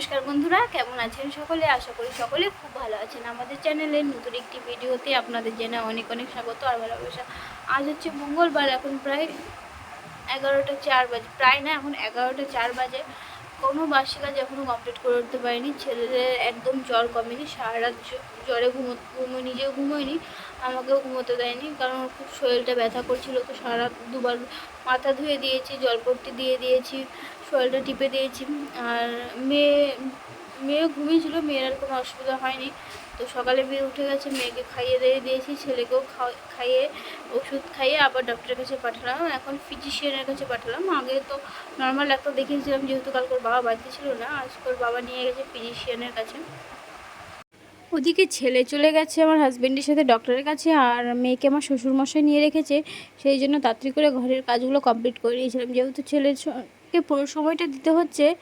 নমস্কার বন্ধুরা, কেমন আছেন সকলে? আশা করি সকলে খুব ভালো আছেন। আমাদের চ্যানেলের নতুন একটি ভিডিওতে আপনাদের জেনে অনেক অনেক স্বাগত আর ভালোবাসা। আজ হচ্ছে মঙ্গলবার, এখন প্রায় এগারোটা চার বাজে, প্রায় না, এখন এগারোটা চার বাজে। কোনো বাসি কাজ এখনও কমপ্লিট করে উঠতে পারিনি। ছেলেদের একদম জ্বর কমেনি সারা রাত জ্বরে ঘুমো ঘুমো, নিজেও ঘুমোয়নি, আমাকেও ঘুমোতে দেয়নি কারণ খুব শরীরটা ব্যথা করছিল। তো সারা দুবার মাথা ধুয়ে দিয়েছি, জলপট্টি দিয়ে দিয়েছি শরীরটা টিপে দিয়েছি। আর মেয়ে, মেয়েও ঘুমিয়েছিল, মেয়ের আর কোনো অসুবিধা হয়নি। তো সকালে মেয়ে উঠে গেছে, মেয়েকে খাইয়ে দিয়ে দিয়েছি, ছেলেকেও খাইয়ে, ওষুধ খাইয়ে আবার ডক্টরের কাছে পাঠালাম। এখন ফিজিশিয়ানের কাছে পাঠালাম। আগে তো নর্মাল ডাক্তার দেখিয়েছিলাম, যেহেতু কালকে ওর বাবা বাড়িতে ছিল না, আজকে ওর বাবা নিয়ে গেছে ফিজিশিয়ানের কাছে। ওদিকে ছেলে চলে গেছে আমার হাজব্যান্ডের সাথে ডক্টরের কাছে, আর মেয়েকে আমার শ্বশুরমশাই নিয়ে রেখেছে। সেই জন্য তাড়াতাড়ি করে ঘরের কাজগুলো কমপ্লিট করে দিয়েছিলাম। যেহেতু ছেলের স- কে পুরো সময়টা দিতে হচ্ছে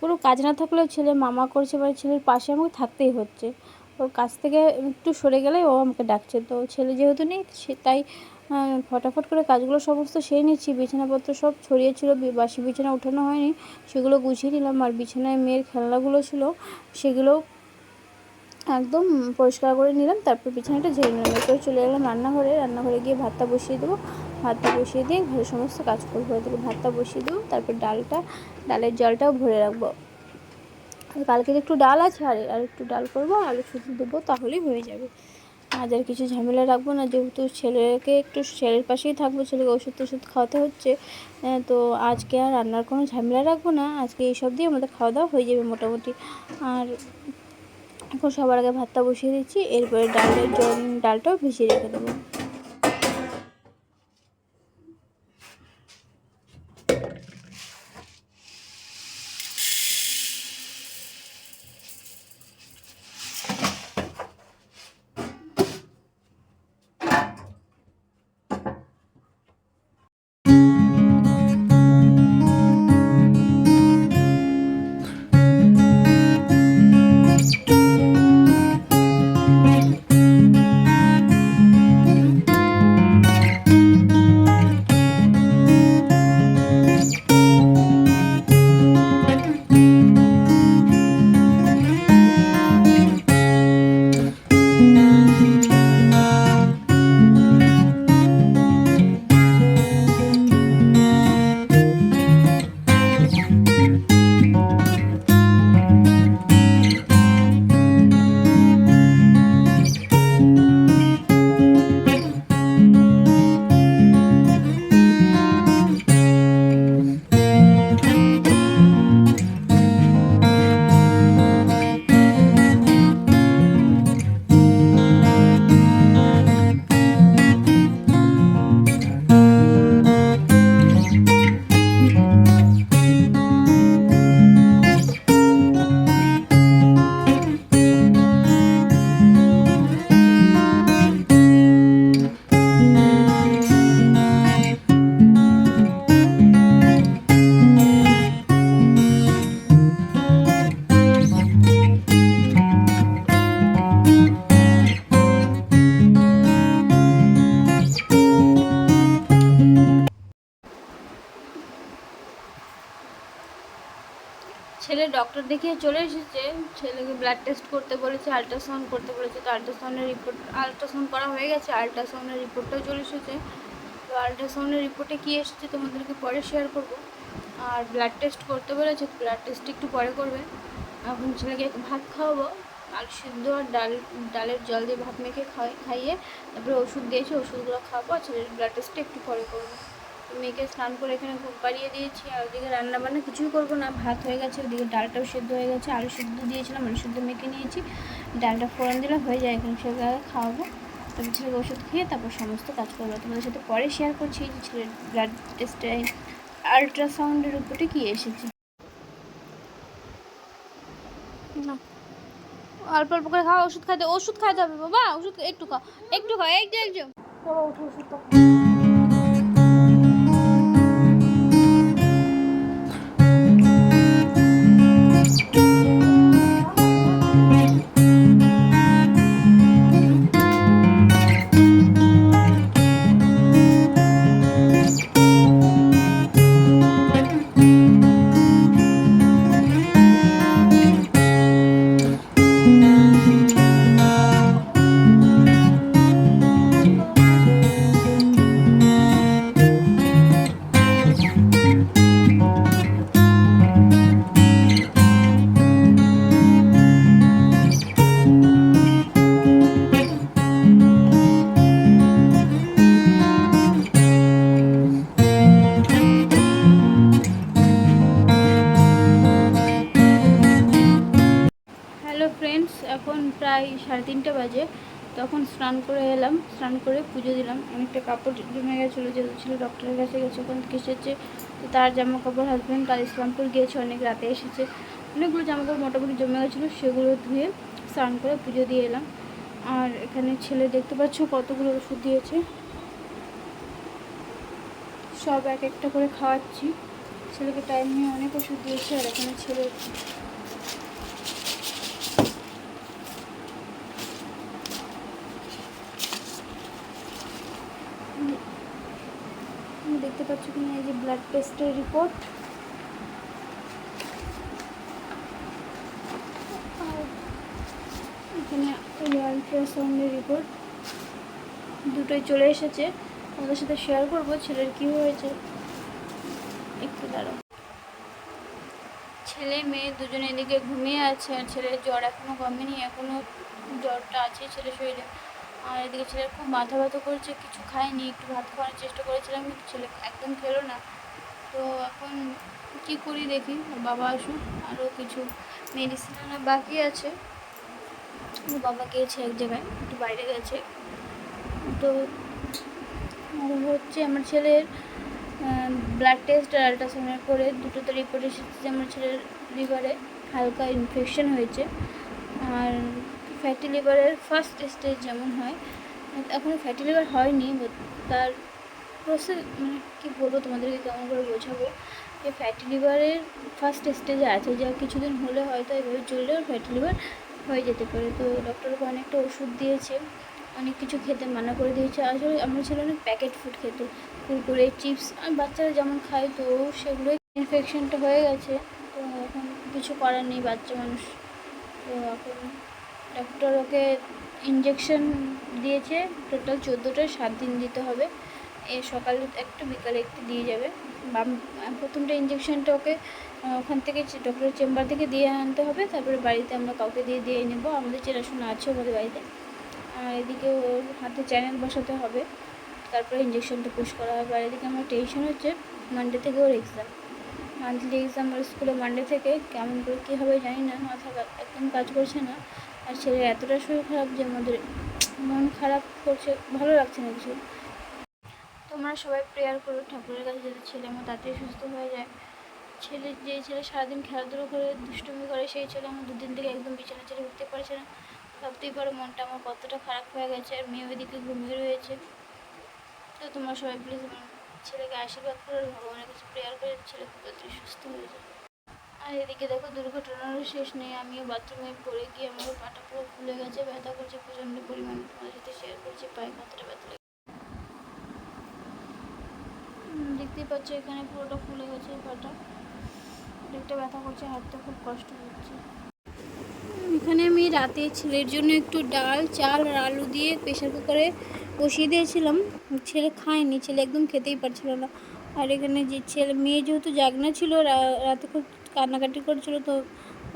কোনো কাজ না থাকলেও ছেলে মামা করছে বা ছেলের পাশে আমাকে থাকতেই হচ্ছে। ওর কাছ থেকে একটু সরে গেলে ও আমাকে ডাকছে। তো ছেলে যেহেতু নেই, সে তাই ফটাফট করে কাজগুলো সমস্ত সেরে নিচ্ছি। বিছানাপত্র সব ছড়িয়েছিল বি- বাসি বিছানা ওঠানো হয়নি, সেগুলো গুছিয়ে নিলাম। আর বিছানায় মেয়ের খেলনাগুলো ছিল, সেগুলো একদম পরিষ্কার করে নিলাম। তারপর বিছানাটা ঝেড়ে নিলাম। এরপরে চলে গেলাম রান্নাঘরে। রান্নাঘরে গিয়ে ভাতটা বসিয়ে দেবো। ভাতটা বসিয়ে দিয়ে ঘরের সমস্ত কাজ করব এদিকে ভাতটা বসিয়ে দেবো, তারপর ডালটা, ডালের জলটাও ভরে রাখব। আর কালকে একটু ডাল আছে, আর আর একটু ডাল করব আলু শুধু দেবো, তাহলেই হয়ে যাবে। আজ আর কিছু ঝামেলা রাখব না, যেহেতু ছেলেকে একটু ছেলের পাশেই থাকব, ছেলেকে ওষুধ টষুধ খাওয়াতে হচ্ছে তো আজকে আর রান্নার কোনো ঝামেলা রাখব না, আজকে এইসব দিয়ে আমাদের খাওয়া দাওয়া হয়ে যাবে মোটামুটি। আর এখন সবার আগে ভাতটা বসিয়ে দিচ্ছি, এরপরে ডালের জল, ডালটাও ভিজিয়ে রেখে দেবো। ডক্টর দেখিয়ে চলে এসেছে। ছেলেকে ব্লাড টেস্ট করতে বলেছে আল্ট্রাসাউন্ড করতে বলেছে। তো আল্ট্রাসাউন্ডের রিপোর্ট আল্ট্রাসাউন্ড করা হয়ে গেছে আল্ট্রাসাউন্ডের রিপোর্টটাও চলে এসেছে। তো আল্ট্রাসাউন্ডের রিপোর্টে কী এসেছে তোমাদেরকে পরে শেয়ার করব। আর ব্লাড টেস্ট করতে বলেছে ব্লাড টেস্ট একটু পরে করবে। এখন ছেলেকে ভাত খাওয়াবো। আলু সিদ্ধ আর ডাল, ডালের জল দিয়ে ভাত মেখে খাই খাইয়ে তারপরে ওষুধ দিয়েছে, ওষুধগুলো খাওয়াবো, আর ছেলের ব্লাড টেস্টটা একটু পরে করব। তো মেয়েকে স্নান করে এখানে ঘুম পাড়িয়ে দিয়েছি আর ওদিকে রান্না বান্না কিছুই করব না। ভাত হয়ে গেছে ওদিকে ডালটাও সেদ্ধ হয়ে গেছে আলু সেদ্ধ দিয়েছিলাম আলু সেদ্ধ মেখে নিয়েছি। ডালটা ফোড়ন দিলে হয়ে যায় এখন সেগুলো আগে খাওয়াবো। তারপর ছেলেকে ওষুধ খেয়ে তারপর সমস্ত কাজ করব তোমাদের সাথে পরে শেয়ার করছি যে ছেলের ব্লাড টেস্টে আলট্রাসাউন্ডের উপরে কী এসেছে। না। অল্প অল্প করে খাওয়া ওষুধ খাইতে ওষুধ খাইতে হবে বাবা ওষুধ একটু খাও একটু খাও একটু একটু বাবা উঠো প্রায় সাড়ে তিনটে বাজে। তখন স্নান করে এলাম, স্নান করে পুজো দিলাম। অনেকটা কাপড় জমে গেছিল, যেহেতু ছিল ডক্টরের কাছে গেছে, ওখান থেকে এসেছে। তো তার জামা কাপড় হাজব্যান্ড কাল ইসলামপুর গিয়েছে, অনেক রাতে এসেছে। অনেকগুলো জামা কাপড় মোটামুটি জমে গেছিল, সেগুলো ধুয়ে স্নান করে পুজো দিয়ে এলাম। আর এখানে ছেলে দেখতে পাচ্ছ কতগুলো ওষুধ দিয়েছে। সব এক একটা করে খাওয়াচ্ছি। ছেলেকে টাইম নিয়ে অনেক ওষুধ দিয়েছে, আর এখানে ছেলে দেখতে পাচ্ছ কিনা এই যে ব্লাড টেস্টের রিপোর্ট এখানে আলট্রাসাউন্ডের রিপোর্ট দুটোই চলে এসেছে। আমাদের সাথে শেয়ার করব, ছেলের কি হয়েছে। একটু দাঁড়াও। ছেলে, মেয়ে দুজনে এদিকে ঘুমিয়ে আছে। আর ছেলের জ্বর এখনও কমেনি এখনও জ্বরটা আছে ছেলের শরীরে। আর এদিকে ছেলের খুব মাথা ব্যথা করছে, কিছু খায়নি, একটু ভাত খাওয়ানোর চেষ্টা করেছিলাম, কিন্তু ছেলে একদম খেলো না। তো এখন কি করি দেখি বাবা আসুক, আরও কিছু মেডিসিন আনা বাকি আছে। বাবা গিয়েছে এক জায়গায়, একটু বাইরে গেছে। তো হচ্ছে আমার ছেলের ব্লাড টেস্ট আর আল্ট্রাসাউন্ডের করে দুটোতে রিপোর্ট এসেছে যে আমার ছেলের লিভারে হালকা ইনফেকশন হয়েছে। আর ফ্যাটি লিভারের ফার্স্ট স্টেজ যেমন হয় এখনও ফ্যাটি লিভার হয়নি তার প্রসেস মানে কী বলব তোমাদেরকে, কেমন করে বোঝাবো? যে ফ্যাটি লিভারের ফার্স্ট স্টেজে আছে, যা কিছুদিন হলে হয়তো এভাবে চললে ওর ফ্যাটি লিভার হয়ে যেতে পারে। তো ডক্টরকে অনেকটা ওষুধ দিয়েছে, অনেক কিছু খেতে মানা করে দিয়েছে। আসলে আমার ছেলে অনেক প্যাকেট ফুড খেতে, কুরকুরে চিপস আর বাচ্চারা যেমন খায়, তো সেগুলোই ইনফেকশনটা হয়ে গেছে। তো এখন কিছু করার নেই, বাচ্চা মানুষ। তো এখন ডক্টর ওকে ইঞ্জেকশন দিয়েছে টোটাল চোদ্দোটা, সাত দিন দিতে হবে। এ সকালে একটা, বিকালে একটু দিয়ে যাবে। প্রথমটা ইঞ্জেকশনটা ওকে ওখান থেকে ডক্টরের চেম্বার থেকে দিয়ে আনতে হবে। তারপরে বাড়িতে আমরা কাউকে দিয়ে দিয়ে নেব। আমাদের চেনাশোনা আছে আমাদের বাড়িতে। আর এদিকে ওর হাতে চ্যানেল বসাতে হবে। তারপরে ইঞ্জেকশনটা পুশ করা হবে। আর এদিকে আমার টেনশন হচ্ছে মানডে থেকে ওর এক্সাম মান্থলি এক্সাম ওর স্কুলে মানডে থেকে, কেমন করে কী হবে জানি না। মাথা একদম কাজ করছে না। আর ছেলের এতটা শরীর খারাপ যে আমাদের মন খারাপ করছে, ভালো লাগছে না কিছু। তোমরা সবাই প্রেয়ার করো, ঠাকুরের কাছে যাতে ছেলে আমার তাড়াতাড়ি সুস্থ হয়ে যায়। ছেলে, যে ছেলে সারাদিন খেলাধুলো করে, দুষ্টুমি করে, সেই ছেলে আমার দুদিন থেকে একদম বিছানা ছেড়ে উঠতে পারছে না। ভাবতেই পারো মনটা আমার কতটা খারাপ হয়ে গেছে, আর মেয়ে ওইদিকে ঘুমিয়ে রয়েছে। তো তোমরা সবাই প্লিজ ছেলেকে আশীর্বাদ করো ভগবানের কাছে প্রেয়ার করে, ছেলে খুব তাড়াতাড়ি সুস্থ হয়ে যায়। এদিকে দেখো দুর্ঘটনারও শেষ নেই, আমিও বাথরুমে পড়ে গিয়ে আমার পাটা পুরো ফুলে গেছে, ব্যথা করছে, প্রচণ্ড পরিমাণে তোমাদের সাথে শেয়ার করছি, পায়ে কতটা ব্যথা লেগেছে। দেখতেই পাচ্ছ এখানে পুরোটা ফুলে গেছে পাটা। অনেকটা ব্যথা করছে হাঁটতে খুব কষ্ট হচ্ছে। এখানে আমি রাতে ছেলের জন্য একটু ডাল, চাল আর আলু দিয়ে প্রেশার কুকারে বসিয়ে দিয়েছিলাম। ছেলে খায়নি, ছেলে একদম খেতেই পারছিল না। আর এখানে যে ছেলে, মেয়ে যেহেতু জাগনা ছিল রাতে খুব কান্নাকাটি করছিল তো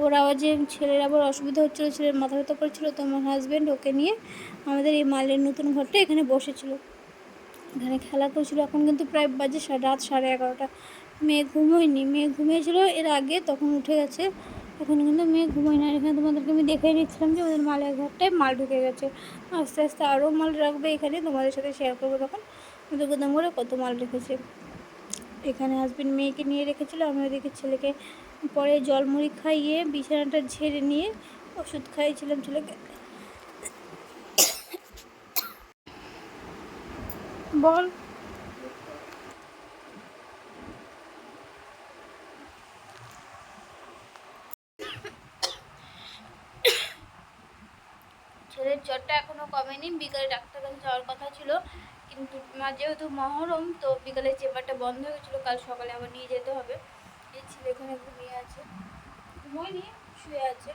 ওর আওয়াজে ছেলের আবার অসুবিধা হচ্ছিল, ছেলের মাথা ব্যথা করছিল, তো আমার হাজব্যান্ড ওকে নিয়ে আমাদের এই মালের নতুন ঘরটা এখানে বসেছিল। এখানে খেলা করছিল, এখন কিন্তু প্রায় বাজে রাত সাড়ে এগারোটা। মেয়ে ঘুমোয়নি, মেয়ে ঘুমিয়েছিল, এর আগে তখন উঠে গেছে। এখন কিন্তু মেয়ে ঘুমোয় না। এখানে তোমাদেরকে আমি দেখে নিচ্ছিলাম যে ওদের মালের ঘরটায় মাল ঢুকে গেছে। আস্তে আস্তে আরও মাল রাখবে এখানে, তোমাদের সাথে শেয়ার করব তখন। ওদের গোদাম করে কত মাল রেখেছে। এখানে হাজবেন্ড মেয়েকে নিয়ে রেখেছিল আমি ওদিকে ছেলেকে পরে জল মুড়ি খাইয়ে বিছানাটা ঝেড়ে নিয়ে ওষুধ খাইয়েছিলাম ছেলেকে। বল। ছেলের জ্বরটা এখনও কমেনি, বিকালে ডাক্তার কাছে যাওয়ার কথা ছিল। কিন্তু যেহেতু মহরম, তো বিকালে চেম্বারটা বন্ধ হয়ে গেছিল, কাল সকালে আবার নিয়ে যেতে হবে। ছেলে এখানে ঘুমিয়ে আছে। ঘুমোয়নি শুয়ে আছে।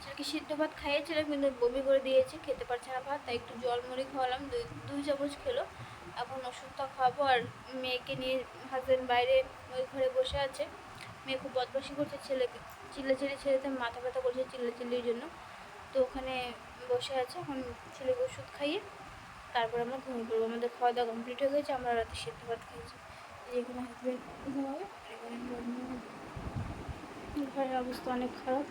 ছেলেকে সিদ্ধ ভাত খাইয়েছিলাম কিন্তু বমি করে দিয়েছি, খেতে পারছে না ভাত, তাই একটু জল মুড়ি খাওয়ালাম, দুই দুই চামচ খেলো। এখন ওষুধটা খাব, আর মেয়েকে নিয়ে হাজব্যান্ড বাইরে ওই ঘরে বসে আছে। মেয়ে খুব বদমাসি করছে, ছেলেকে চিল্লা চিল্লি ছেলেতে মাথা ব্যথা করছে চিল্লা চিল্লির জন্য। তো ওখানে বসে আছে, এখন ছেলেকে ওষুধ খাইয়ে তারপর আমরা ঘুমিয়ে পড়ব। আমাদের খাওয়া দাওয়া কমপ্লিট হয়ে গেছে, আমরা রাতে সিদ্ধ ভাত খেয়েছি এই যে এখানে হাজব্যান্ড ঘুমাবে। ঘরের অবস্থা অনেক খারাপ।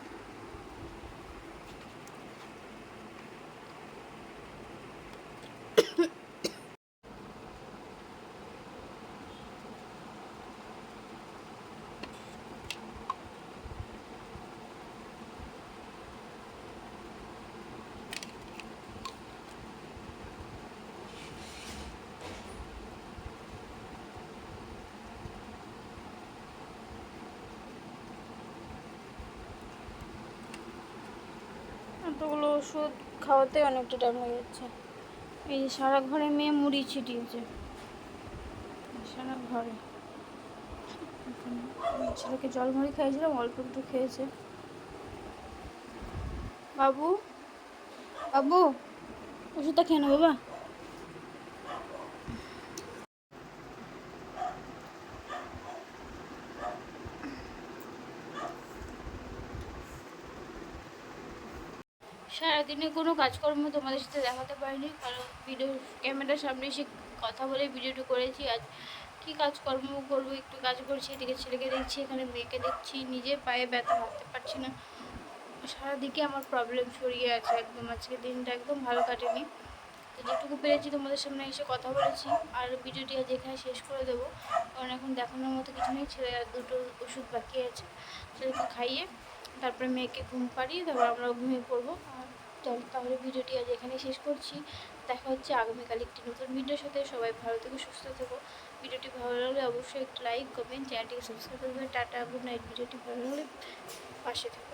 এতগুলো ওষুধ খাওয়াতে অনেকটা টাইম হয়ে যাচ্ছে। এই যে সারা ঘরে মেয়ে মুড়ি ছিটিয়েছে। সারা ঘরে। ছেলেকে জল মুড়ি খাইয়েছিলাম, অল্প একটু খেয়েছে। বাবু? বাবু, ওষুধটা খেয়ে নেব বাবা। সারাদিনে কোনো কাজকর্ম তোমাদের সাথে দেখাতে পারিনি, কারণ ভিডিও ক্যামেরার সামনে এসে কথা বলে ভিডিওটা করেছি আজ কী কাজকর্ম করব, একটু কাজ করছি, এদিকে ছেলেকে দেখছি, এখানে মেয়েকে দেখছি নিজে পায়ে ব্যথা হাঁটতে পারছি না। সারাদিকে আমার প্রবলেম ছড়িয়ে আছে একদম, আজকে দিনটা একদম ভালো কাটেনি। তো যেটুকু পেরেছি তোমাদের সামনে এসে কথা বলেছি, আর ভিডিওটি আজ এখানে শেষ করে দেবো, কারণ এখন দেখানোর মতো কিছু নেই, ছেলে আর দুটো ওষুধ বাকি আছে, ছেলেকে খাইয়ে, তারপরে মেয়েকে ঘুম পাড়িয়ে তারপর আমরা ঘুমিয়ে পড়ব চলো তাহলে ভিডিওটি আজ এখানে শেষ করছি। দেখা হচ্ছে আগামীকাল একটি নতুন ভিডিওর সাথে। সবাই ভালো থেকে, সুস্থ থেকো। ভিডিওটি ভালো লাগলে অবশ্যই একটু লাইক কমেন্ট চ্যানেলটিকে সাবস্ক্রাইব করবে। টাটা গুড নাইট ভিডিওটি ভালো লাগলে পাশে থেকো।